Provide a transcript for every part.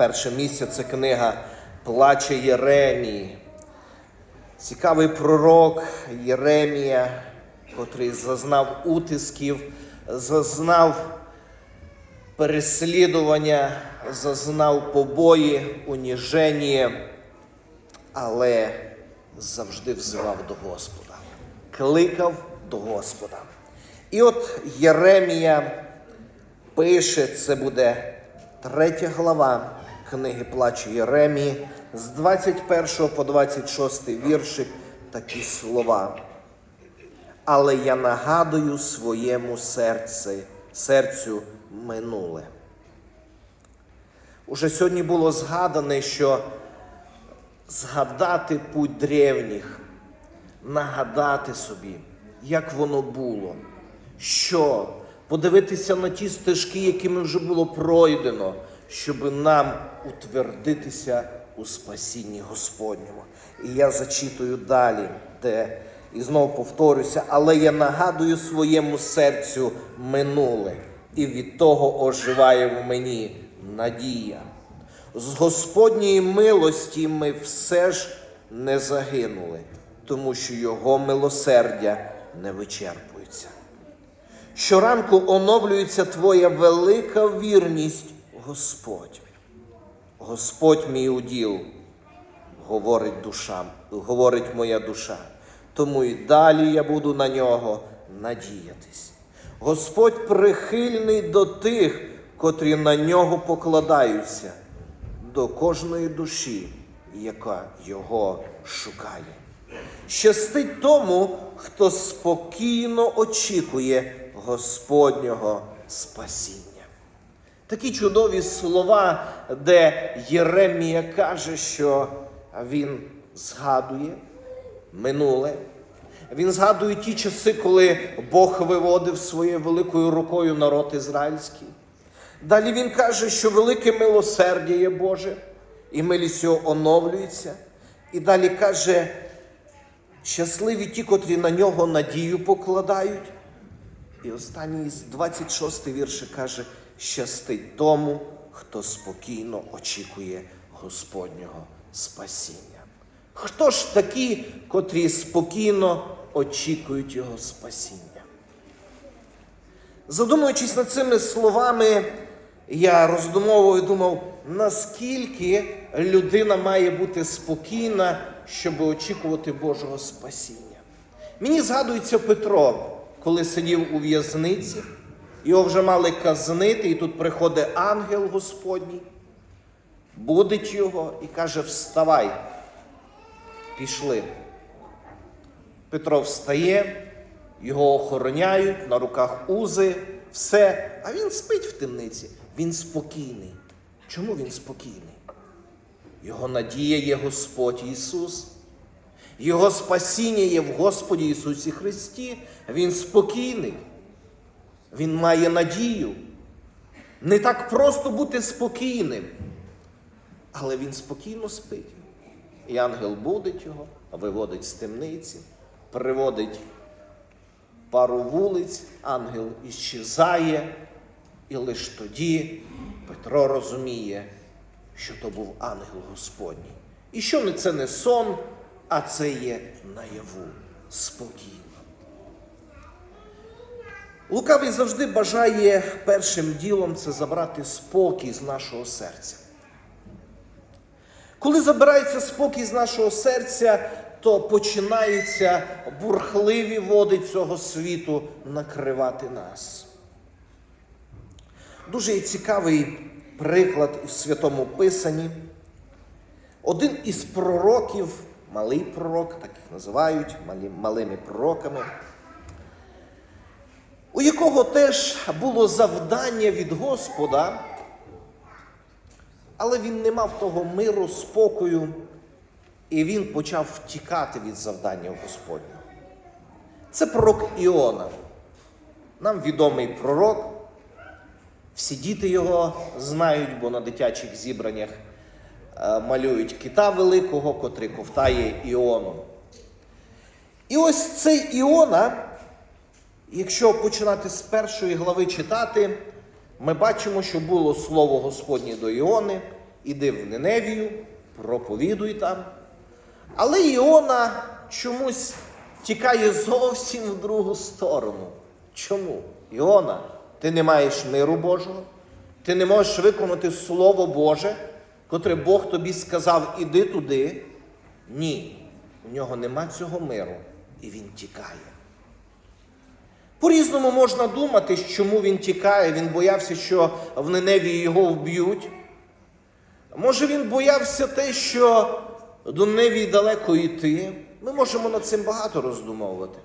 перше місце це книга Плаче Єремії. Цікавий пророк Єремія, котрий зазнав утисків, зазнав переслідування, зазнав побої, уніження, але завжди взивав до Господа, кликав до Господа. І от Єремія пише, це буде третя глава книги Плачу Єремії, з 21 по 26 віршик такі слова. Але я нагадую своєму серці, серцю минуле. Уже сьогодні було згадане, що згадати путь древніх, нагадати собі, як воно було, що подивитися на ті стежки, якими вже було пройдено, щоб нам утвердитися у спасінні Господньому. І я зачитую далі, де і знову повторюся, але я нагадую своєму серцю минуле, і від того оживає в мені надія. З Господньої милості ми все ж не загинули, тому що Його милосердя не вичерпується. Щоранку оновлюється Твоя велика вірність, Господь. Господь мій уділ, говорить душа, говорить моя душа. Тому і далі я буду на нього надіятись. Господь прихильний до тих, котрі на нього покладаються, до кожної душі, яка його шукає. Щастить тому, хто спокійно очікує Господнього спасіння. Такі чудові слова, де Єремія каже, що він згадує минуле. Він згадує ті часи, коли Бог виводив своєю великою рукою народ ізраїльський. Далі він каже, що велике милосердя є Боже, і милість його оновлюється. І далі каже, щасливі ті, котрі на нього надію покладають. І останній з 26 вірша каже: щастить тому, хто спокійно очікує Господнього спасіння. Хто ж такі, котрі спокійно очікують Його спасіння? Задумуючись над цими словами, я роздумовував і думав, наскільки людина має бути спокійна, щоб очікувати Божого спасіння. Мені згадується Петро, коли сидів у в'язниці, його вже мали казнити, і тут приходить ангел Господній, будить його і каже: Вставай, пішли. Петро встає, його охороняють, на руках узи, все. А він спить в темниці. Він спокійний. Чому він спокійний? Його надія є Господь Ісус. Його спасіння є в Господі Ісусі Христі. Він спокійний. Він має надію. Не так просто бути спокійним. Але він спокійно спить. І ангел будить його, виводить з темниці, приводить пару вулиць, ангел іщезає, і лише тоді Петро розуміє, що то був ангел Господній. І що це не сон, а це є наяву спокійно. Лукавий завжди бажає першим ділом це забрати спокій з нашого серця. Коли забирається спокій з нашого серця, то починаються бурхливі води цього світу накривати нас. Дуже цікавий приклад у Святому Писанні. Один із пророків, малий пророк, так їх називають малі, малими пророками, у якого теж було завдання від Господа, але він не мав того миру, спокою, і він почав втікати від завдання Господнього. Це пророк Іона. Нам відомий пророк. Всі діти його знають, бо на дитячих зібраннях малюють кита великого, котрий ковтає Іону. І ось цей Іона, якщо починати з першої глави читати, ми бачимо, що було слово Господнє до Іони, іди в Ниневію, проповідуй там. Але Іона чомусь тікає зовсім в другу сторону. Чому? Іона, ти не маєш миру Божого, ти не можеш виконати Слово Боже, котре Бог тобі сказав, іди туди. Ні, у нього нема цього миру, і він тікає. По-різному можна думати, чому він тікає. Він боявся, що в Ниневії його вб'ють. Може, він боявся те, що до Ниневії далеко йти. Ми можемо над цим багато роздумовувати.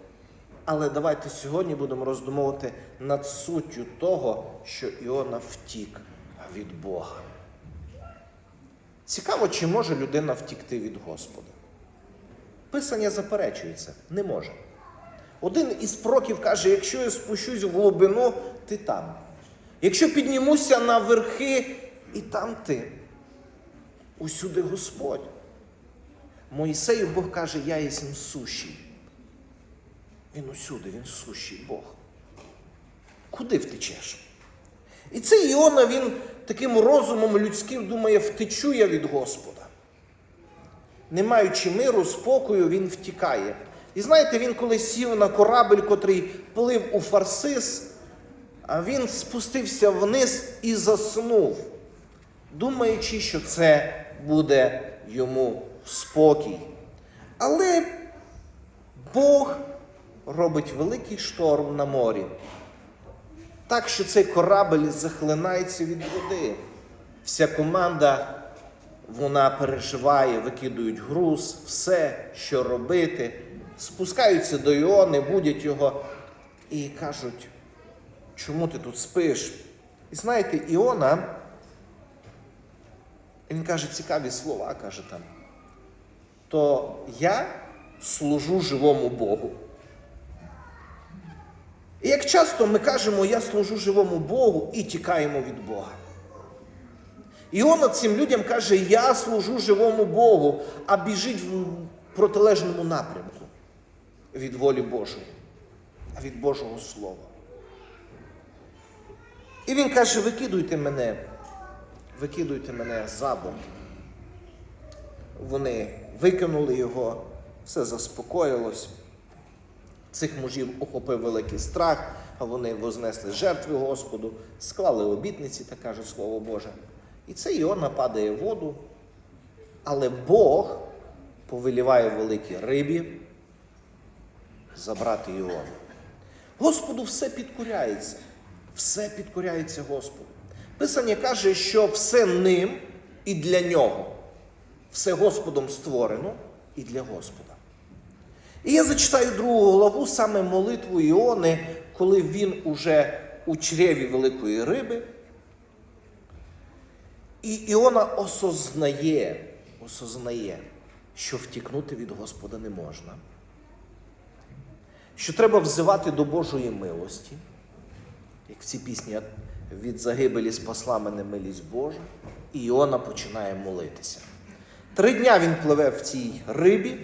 Але давайте сьогодні будемо роздумовувати над суттю того, що Іона втік від Бога. Цікаво, чи може людина втікти від Господа. Писання заперечується, не може. Один із проків каже: якщо я спущусь в глибину, ти там. Якщо піднімуся на верхи, і там ти. Усюди Господь. Моїсею Бог каже, я єсмь сущий. Він усюди, він сущий Бог. Куди втечеш? І цей Іона, він таким розумом людським думає, втечу я від Господа. Не маючи миру, спокою, він втікає. І знаєте, він коли сів на корабль, котрий плив у Фарсис, а він спустився вниз і заснув, думаючи, що це буде йому спокій. Але Бог робить великий шторм на морі. Так що цей корабль захлинається від води. Вся команда вона переживає, викидують груз, все, що робити. Спускаються до Іони, будять його і кажуть, чому ти тут спиш? І знаєте, Іона, він каже цікаві слова, каже там. То я служу живому Богу. І як часто ми кажемо, я служу живому Богу і тікаємо від Бога. Іона цим людям каже, я служу живому Богу, а біжить в протилежному напрямку від волі Божої, а від Божого Слова. І він каже: викидуйте мене, викидуйте мене за борт. Вони викинули його, все заспокоїлось. Цих мужів охопив великий страх, а вони вознесли жертви Господу, склали обітниці, так каже Слово Боже. І це Іона падає в воду, але Бог повеліває великій рибі забрати Іону. Господу все підкоряється, все підкоряється Господу. Писання каже, що все ним і для нього, все Господом створено і для Господа. І я зачитаю другу главу, саме молитву Іони, коли він уже у чреві великої риби. І Іона осознає, осознає, що втікнути від Господа не можна. Що треба взивати до Божої милості, як в цій пісні від загибелі спасла мене милість Божа, і Іона починає молитися. Три дня він пливе в цій рибі,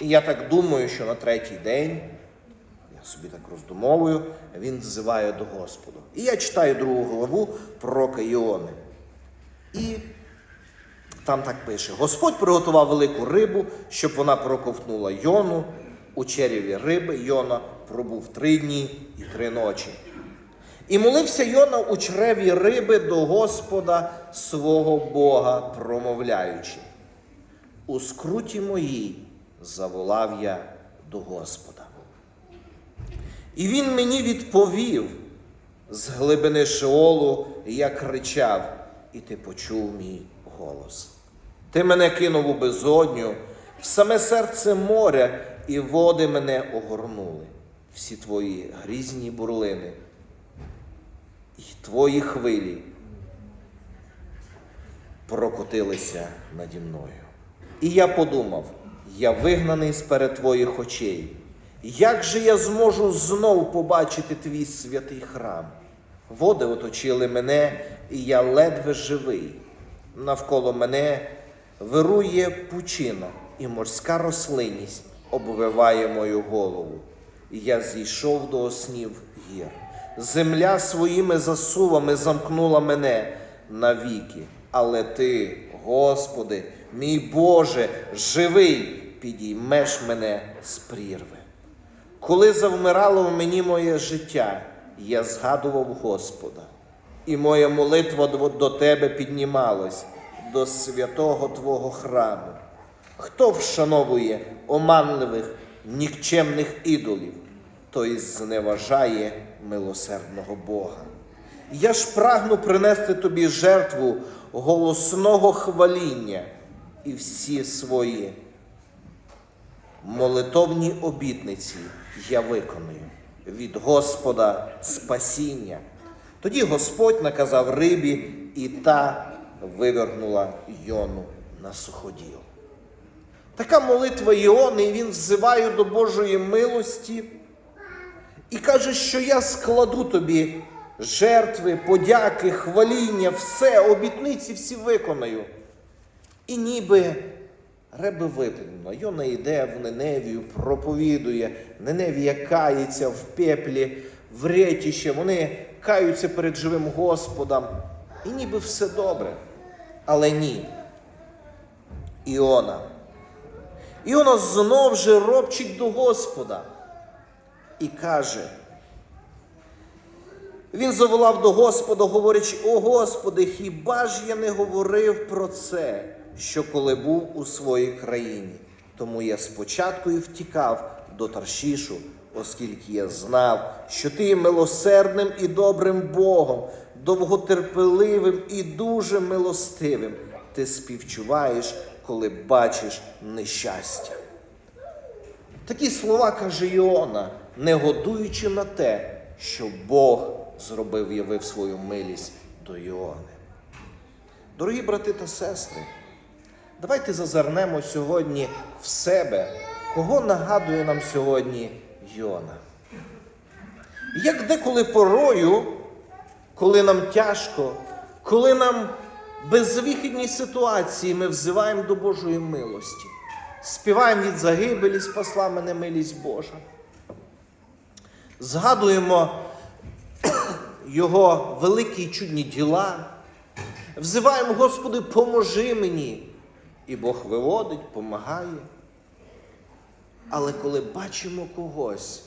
і я так думаю, що на третій день, я собі так роздумовую, він взиває до Господа. І я читаю другу главу пророка Іони. І там так пише: Господь приготував велику рибу, щоб вона проковтнула Йону. У череві риби Йона пробув три дні і три ночі. І молився Йона у чреві риби до Господа свого Бога, промовляючи. У скруті моїй заволав я до Господа. І він мені відповів з глибини Шеолу, я кричав, і ти почув мій голос. Ти мене кинув у безодню, в саме серце моря, і води мене огорнули, всі твої грізні бурлини, і твої хвилі прокотилися наді мною. І я подумав, я вигнаний сперед твоїх очей. Як же я зможу знов побачити твій святий храм? Води оточили мене, і я ледве живий. Навколо мене вирує пучина, і морська рослинність обвиває мою голову. Я зійшов до оснів гір. Земля своїми засувами замкнула мене навіки, Але ти, Господи, мій Боже, живий, підіймеш мене з прірви. Коли завмирало в мені моє життя, я згадував Господа, і моя молитва до Тебе піднімалась до святого Твого храму. Хто вшановує оманливих, нікчемних ідолів, той зневажає милосердного Бога. Я ж прагну принести тобі жертву голосного хваління і всі свої молитовні обітниці я виконую від Господа спасіння. Тоді Господь наказав рибі, і та вивернула Йону на суходіл. Така молитва Іони, і він взиває до Божої милості і каже, що я складу тобі жертви, подяки, хваління, все, обітниці всі виконаю. І ніби реби виплюнула. Йона йде в Неневію, проповідує. Неневія кається в пеплі, в ретіще. Вони каються перед живим Господом. І ніби все добре. Але ні. Іона. Іона знов же робчить до Господа і каже. Він заволав до Господа, говорячи, о Господи, хіба ж я не говорив про це, що коли був у своїй країні? Тому я спочатку і втікав до Таршішу, оскільки я знав, що ти є милосердним і добрим Богом, довготерпеливим і дуже милостивим. Ти співчуваєш, коли бачиш нещастя. Такі слова каже Іона, не годуючи на те, що Бог зробив, явив свою милість до Іони. Дорогі брати та сестри, давайте зазирнемо сьогодні в себе, кого нагадує нам сьогодні Йона. Як деколи порою, коли нам тяжко, коли нам безвихідні ситуації ми взиваємо до Божої милості, співаємо від загибелі, спасла мене милість Божа. Згадуємо Його великі і чудні діла, взиваємо, Господи, поможи мені. І Бог виводить, помагає. Але коли бачимо когось,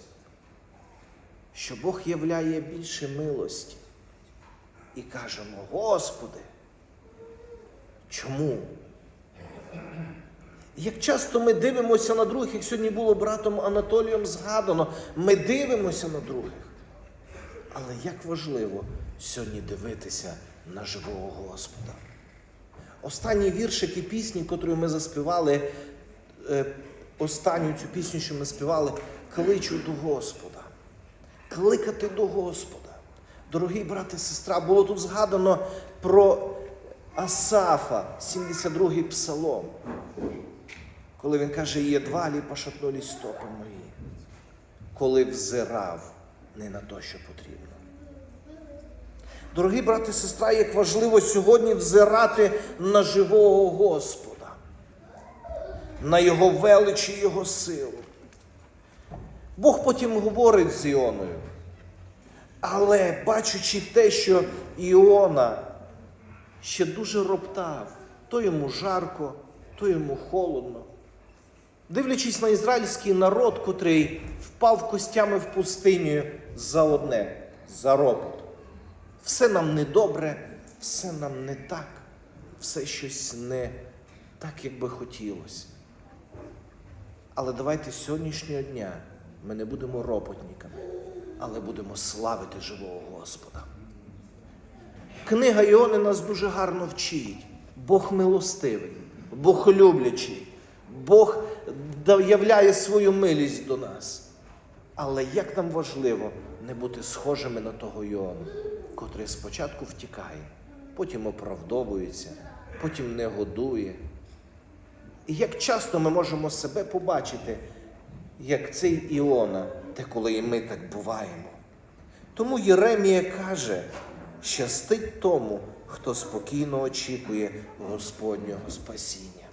що Бог являє більше милості, і кажемо, Господи, чому? Як часто ми дивимося на других, як сьогодні було братом Анатолієм згадано, ми дивимося на других. Але як важливо сьогодні дивитися на живого Господа. Останній віршик і пісні, котру ми заспівали, е, останню цю пісню, що ми співали, кличу до Господа. Кликати до Господа. Дорогі брати і сестра, було тут згадано про Асафа, 72-й псалом, коли він каже, єдвалі пошатнулись стопи мої, коли взирав не на те, що потрібно. Дорогі брати і сестра, як важливо сьогодні взирати на живого Господа, на Його велич і Його силу. Бог потім говорить з Іоною. Але бачучи те, що Іона ще дуже роптав, то йому жарко, то йому холодно. Дивлячись на ізраїльський народ, котрий впав костями в пустиню за одне, за ропот. Все нам недобре, все нам не так, все щось не так, як би хотілося. Але давайте з сьогоднішнього дня ми не будемо ропотниками, але будемо славити живого Господа. Книга Іони нас дуже гарно вчить. Бог милостивий, Бог люблячий, Бог являє свою милість до нас. Але як нам важливо не бути схожими на того Іону, котрий спочатку втікає, потім оправдовується, потім не годує. І як часто ми можемо себе побачити, як цей Іона, те, коли і ми так буваємо. Тому Єремія каже, щастить тому, хто спокійно очікує Господнього спасіння.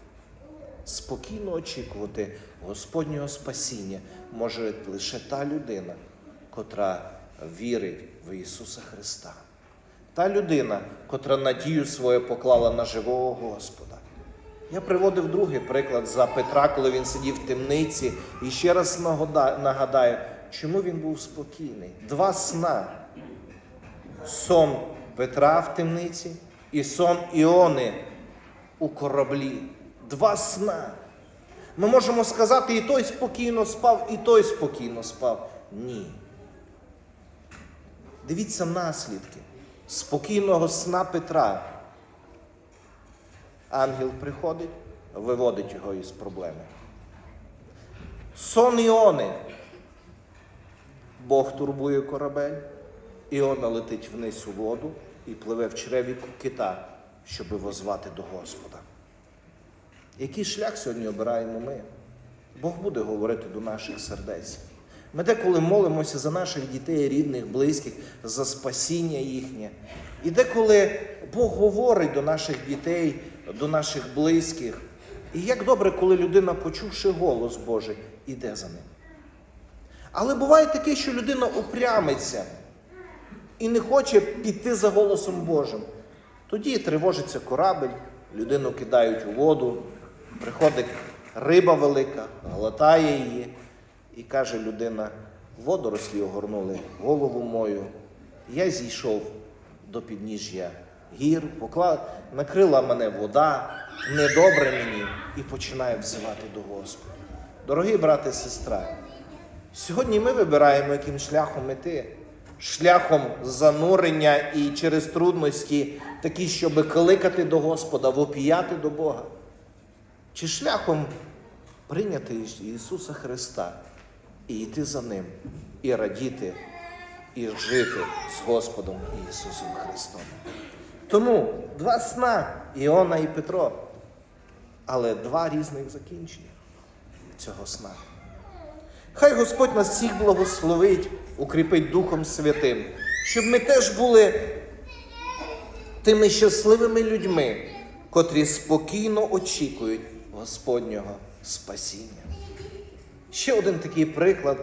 Спокійно очікувати Господнього спасіння може лише та людина, котра вірить в Ісуса Христа. Та людина, котра надію свою поклала на живого Господа. Я приводив другий приклад за Петра, коли він сидів в темниці, і ще раз нагадаю, чому він був спокійний. Два сна. Сон Петра в темниці і сон Іони у кораблі. Два сна. Ми можемо сказати, і той спокійно спав, і той спокійно спав. Ні. Дивіться наслідки спокійного сна Петра. Ангел приходить, виводить його із проблеми. Сон Іони. Бог турбує корабель, Іона летить вниз у воду і пливе в чреві кита, щоб возвати до Господа. Який шлях сьогодні обираємо ми? Бог буде говорити до наших сердець. Ми деколи молимося за наших дітей, рідних, близьких, за спасіння їхнє. І деколи Бог говорить до наших дітей, до наших близьких. І як добре, коли людина, почувши голос Божий, іде за ним. Але буває таке, що людина упрямиться і не хоче піти за голосом Божим. Тоді тривожиться корабель, людину кидають у воду, приходить риба велика, глотає її, і каже людина: водорослі огорнули голову мою. Я зійшов до підніжжя гір, покла... накрила мене вода, недобре мені, і починаю взивати до Господа. Дорогі брати і сестра, Сьогодні ми вибираємо, яким шляхом іти. Шляхом занурення і через трудності, такі, щоб кликати до Господа, вопіяти до Бога. Чи шляхом прийняти Ісуса Христа і йти за Ним, і радіти, і жити з Господом Ісусом Христом. Тому два сна Іона і Петро, але два різних закінчення цього сна. Хай Господь нас всіх благословить, укріпить Духом Святим, щоб ми теж були тими щасливими людьми, котрі спокійно очікують Господнього спасіння. Ще один такий приклад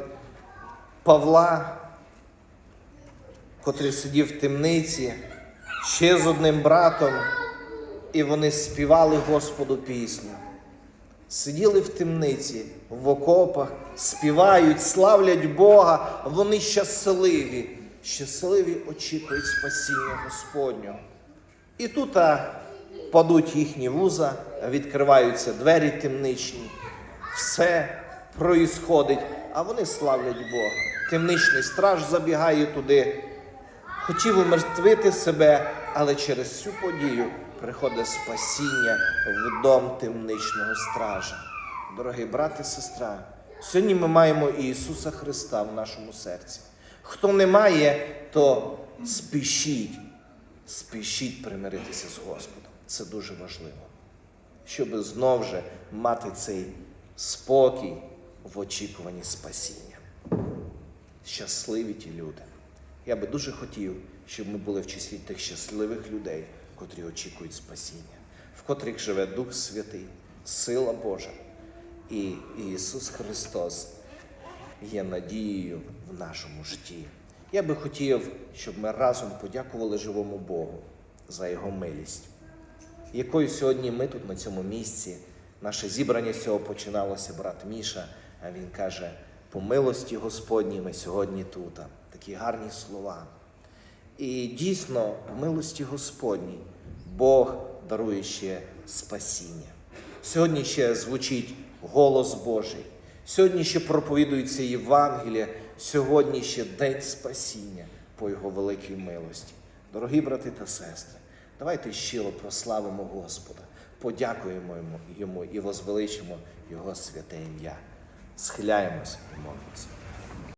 Павла, котрий сидів в темниці, ще з одним братом, і вони співали Господу пісню. Сиділи в темниці, в окопах, співають, славлять Бога, вони щасливі, щасливі очікують спасіння Господнього. І тут а, падуть їхні вуза, відкриваються двері темничні, все проїсходить, а вони славлять Бога. Темничний страж забігає туди, хотів умертвити себе, але через цю подію приходить спасіння в дом темничного стража. Дорогий брат і сестра, сьогодні ми маємо Ісуса Христа в нашому серці. Хто не має, то спішіть, спішіть примиритися з Господом. Це дуже важливо, щоб знов же мати цей спокій в очікуванні спасіння. Щасливі ті люди. Я би дуже хотів, щоб ми були в числі тих щасливих людей, котрі очікують спасіння, в котрих живе Дух Святий, сила Божа. І Ісус Христос є надією в нашому житті. Я би хотів, щоб ми разом подякували живому Богу за Його милість, якою сьогодні ми тут на цьому місці. Наше зібрання з цього починалося, брат Міша, а він каже: по милості Господній ми сьогодні тут. Такі гарні слова. І дійсно, в милості Господній Бог дарує ще спасіння. Сьогодні ще звучить голос Божий. Сьогодні ще проповідується Євангеліє, сьогодні ще день спасіння по Його великій милості. Дорогі брати та сестри, давайте щиро прославимо Господа, подякуємо йому і возвеличимо Його святе ім'я. Схиляємося і молимося.